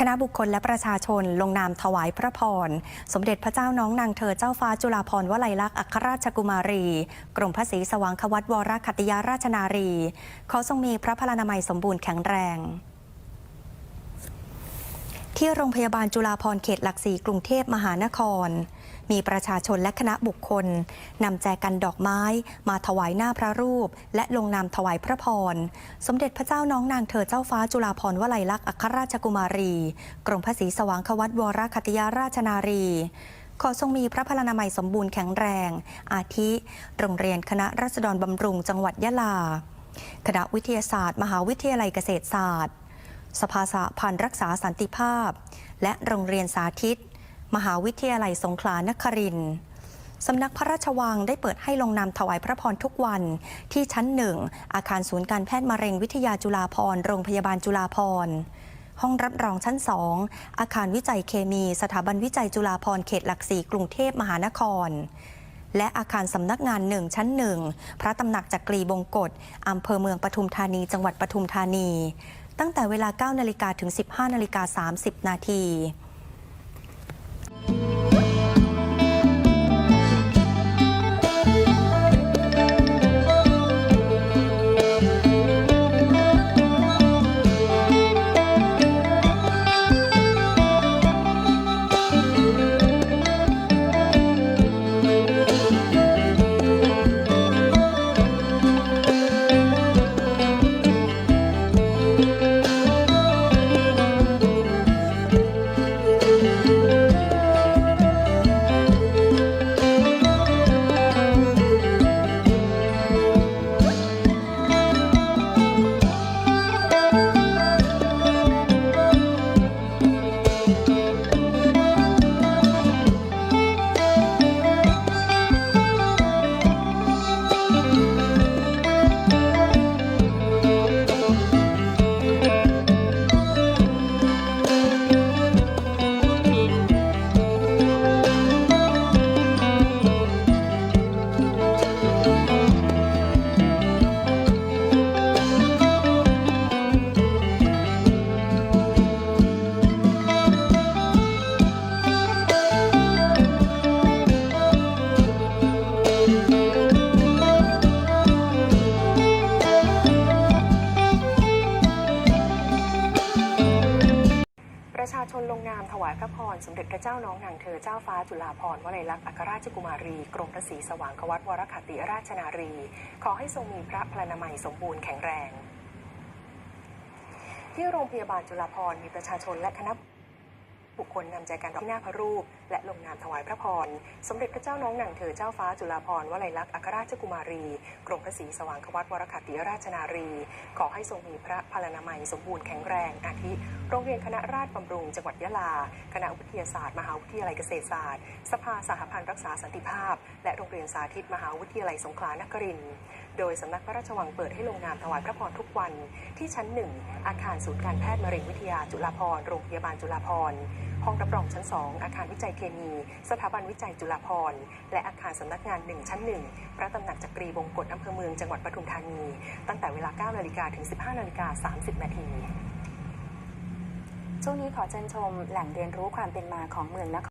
คณะบุคคลและประชาชนลงนามถวายพระพร สมเด็จพระเจ้าน้องนางเธอเจ้าฟ้าจุฬาภรณ์วลัยลักษณ์อัครราชกุมารี กรมพระศรีสว่างควัตวรคัตยาราชนารี ขอทรงมีพระพลานามัยสมบูรณ์แข็งแรงที่โรงพยาบาลจุฬาภรณ์เขตหลักสี่กรุงเทพมหานคร มีประชาชนและคณะบุคคลนำแจกันดอกไม้ มาถวายหน้าพระรูป และลงนามถวายพระพร สมเด็จพระเจ้าน้องนางเธอเจ้าฟ้าจุฬาภรณ์วลัยลักษณ์อัครราชกุมารี กรมพระศรีสว่างควัตวรคัตยาราชนารีขอทรงมีพระพลานามัยสมบูรณ์แข็งแรง อาทิ โรงเรียนคณะรัษฎรบำรุงจังหวัดยะลา คณะวิทยาศาสตร์ มหาวิทยาลัยเกษตรศาสตร์ สภาสหพันธ์รักษาสันติภาพ และโรงเรียนสาธิต มหาวิทยาลัยสงขลานครินทร์สำนักพระราชวังได้เปิดให้ลงนามถวายพระพรทุกวันที่ชั้นหนึ่ง อาคารศูนย์การแพทย์มะเร็งวิทยาจุฬาภรโรงพยาบาลจุฬาภรห้องรับรองชั้นสองอาคารวิจัยเคมี สถาบันวิจัยจุฬาภรเขตหลักสี่กรุงเทพมหานคร และอาคารสำนักงานหนึ่งชั้นหนึ่งพระตำหนักจักรีบงกฎอำเภอเมืองปทุมธานี จังหวัดปทุมธานี ตั้งแต่เวลา9นาฬิกาถึง 15นาฬิกา30นาที งนามถวายพระพร สมเด็จพระเจ้าน้องนางเธอเจ้าฟ้าจุฬาภรณ์วลัยลักษณ์อัครราชกุมารี กรมพระศรีสว่างควัตวรคัตติราชนารี ขอให้ทรงมีพระพลานามัยสมบูรณ์แข็งแรง ที่โรงพยาบาลจุฬาภรณ์มีประชาชนและคณะ บุคคลนำใจกันดอกที่หน้าพระรูป และลงนามถวายพระพร สมเด็จพระเจ้าน้องนางเธอเจ้าฟ้าจุฬาภรณ์วลัยลักษณ์อัครราชกุมารี กรมพระศรีสว่างควัตวรคัตติราชนารี ขอให้ทรงมีพระพลานามัยสมบูรณ์แข็งแรงอาทิ โรงเรียนคณะราษฎรบำรุงจังหวัดยะลา คณะวิทยาศาสตร์ มหาวิทยาลัยเกษตรศาสตร์ สภาสหพันธ์รักษาสันติภาพ และโรงเรียนสาธิตมหาวิทยาลัยสงขลานครินทร์โดยสำนักพระราชวังเปิดให้ลงนามถวายพระพรทุกวัน ที่ชั้นหนึ่งอาคารศูนย์การแพทย์มะเร็งวิทยาจุฬาภรณ์โรงพยาบาลจุฬาภรณ์ห้องรับรองชั้น 2 อาคารวิจัยเคมี สถาบันวิจัยจุฬาภรณ์และอาคารสำนักงาน 1 ชั้น 1 พระตำหนักจักรีบงกฎอำเภอเมืองจังหวัดปทุมธานี ตั้งแต่เวลา 9 นาฬิกาถึง 15 นาฬิกา 30 นาทีช่วงนี้ขอเชิญชมแหล่งเรียนรู้ความเป็นมาของเมืองนคร